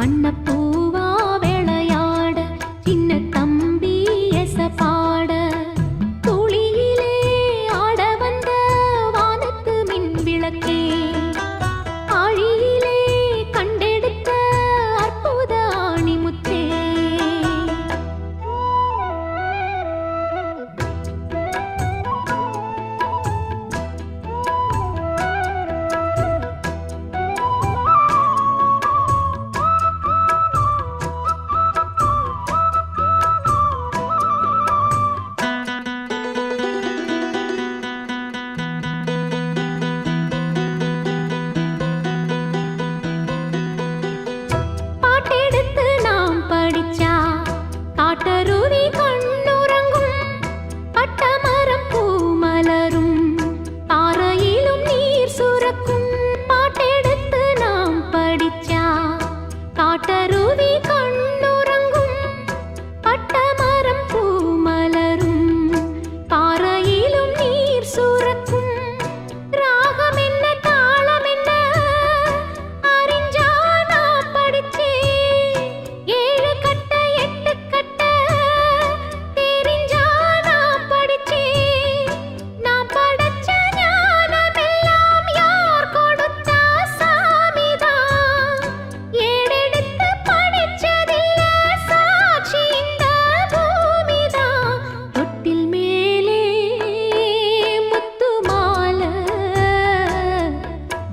வண்ண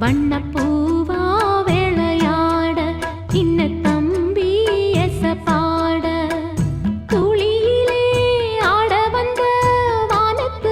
வண்ணப்பூவா விளையாட இன்ன தம்பி எச பாட துளியிலே ஆட வந்த வானத்து